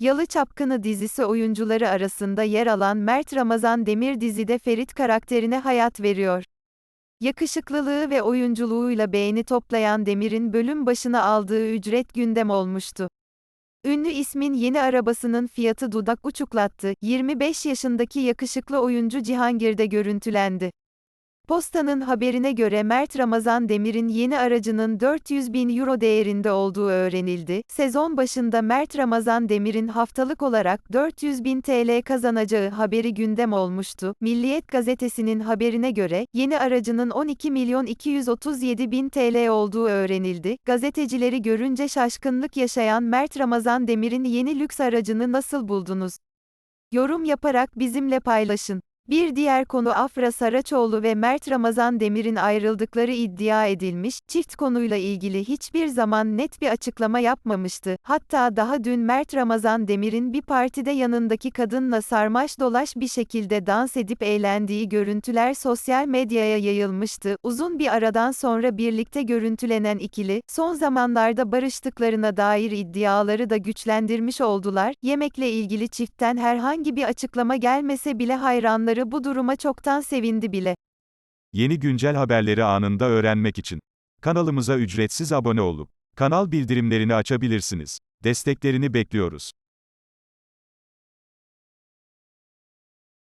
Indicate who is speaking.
Speaker 1: Yalı Çapkını dizisi oyuncuları arasında yer alan Mert Ramazan Demir dizide Ferit karakterine hayat veriyor. Yakışıklılığı ve oyunculuğuyla beğeni toplayan Demir'in bölüm başına aldığı ücret gündem olmuştu. Ünlü ismin yeni arabasının fiyatı dudak uçuklattı. 25 yaşındaki yakışıklı oyuncu Cihangir'de görüntülendi. Posta'nın haberine göre Mert Ramazan Demir'in yeni aracının 400 bin euro değerinde olduğu öğrenildi. Sezon başında Mert Ramazan Demir'in haftalık olarak 400 bin TL kazanacağı haberi gündem olmuştu. Milliyet gazetesinin haberine göre, yeni aracının 12 milyon 237 bin TL olduğu öğrenildi. Gazetecileri görünce şaşkınlık yaşayan Mert Ramazan Demir'in yeni lüks aracını nasıl buldunuz? Yorum yaparak bizimle paylaşın. Bir diğer konu Afra Saraçoğlu ve Mert Ramazan Demir'in ayrıldıkları iddia edilmiş, çift konuyla ilgili hiçbir zaman net bir açıklama yapmamıştı. Hatta daha dün Mert Ramazan Demir'in bir partide yanındaki kadınla sarmaş dolaş bir şekilde dans edip eğlendiği görüntüler sosyal medyaya yayılmıştı. Uzun bir aradan sonra birlikte görüntülenen ikili, son zamanlarda barıştıklarına dair iddiaları da güçlendirmiş oldular. Yemekle ilgili çiftten herhangi bir açıklama gelmese bile hayranları bu duruma çoktan sevindi bile.
Speaker 2: Yeni güncel haberleri anında öğrenmek için kanalımıza ücretsiz abone olup kanal bildirimlerini açabilirsiniz. Desteklerini bekliyoruz.